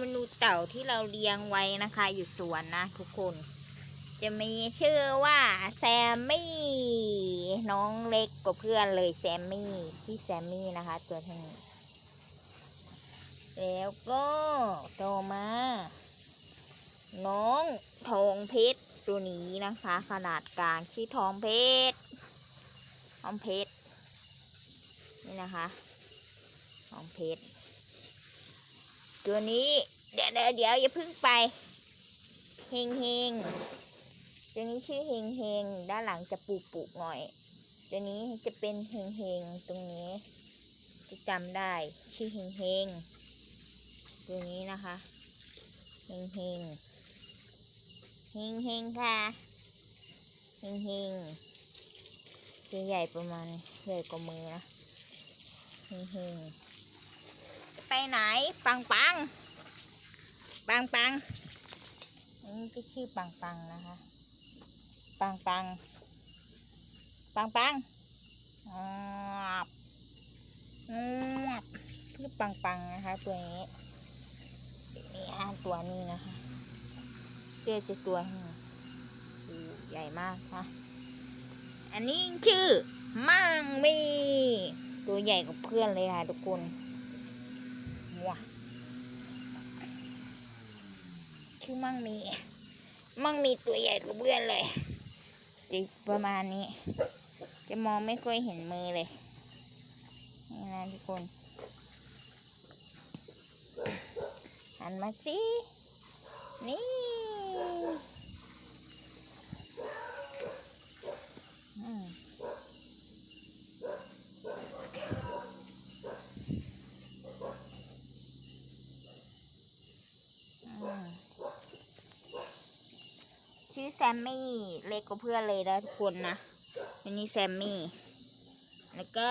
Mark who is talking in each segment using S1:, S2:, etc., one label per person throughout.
S1: มาดูเต่าที่เราเลี้ยงไว้นะคะ อยู่สวนนะทุกคน จะมีชื่อว่าแซมมี่ น้องเล็กกว่าเพื่อนเลยแซมมี่พี่แซมมี่นะคะ ตัวนี้แล้วก็ต่อมา น้องทองเพชรตัวนี้นะคะ ขนาดกลางชื่อทองเพชรทองเพชรนี่นะคะทองเพชร ตัวนี้ เดี๋ยวเดี๋ยวเดี๋ยวอย่าพึ่งไปเฮงเฮงตัวนี้ชื่อเฮงเฮงด้านหลังจะปุปุหน่อย ตัวนี้จะเป็นเฮงเฮงตรงนี้จะจำได้ชื่อเฮงเฮงตัวนี้นะคะเฮงเฮงเฮงเฮงค่ะเฮงเฮงตัวใหญ่ประมาณใหญ่กว่ามือนะเฮงเฮง ไปไหน ปังปัง ปังปังอันนี้ก็ชื่อปังปังนะคะ ปังปัง ปังปังอ๋อชื่อปังปังนะคะ ตัวนี้นี่อ่านตัวนี้นะคะเตี้ยจะตัวใหญ่มากค่ะ อันนี้ชื่อมังมี ตัวใหญ่กว่าเพื่อนเลยค่ะทุกคน ว้าชื่อมั่งมี มั่งมีตัวใหญ่กว่าเพื่อนเลยจะประมาณนี้ จะมองไม่ค่อยเห็นมือเลย นี่นะทุกคน หันมาสิ นี่อืมอืม ชื่แซมมี่เล็กกว่าเพื่อนเลยนะทุกคนนะอันนี้แซมมี่แล้วก็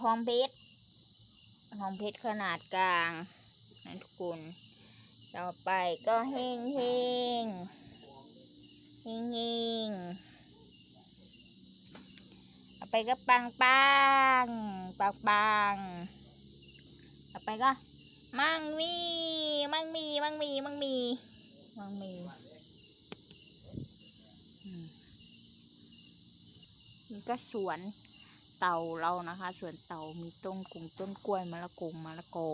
S1: ทองเพชรทองเพชรขนาดกลางนะทุกคนต่อไปก็เฮงเฮงเฮงเฮงต่อไปก็ปังปังปังปังต่อไปก็ มังมี มังมี มังมี มังมี มังมีอืม นี่ก็สวนเต่าเรานะคะ สวนเต่ามีต้นกุงต้นกล้วยมะละกงมะละกอ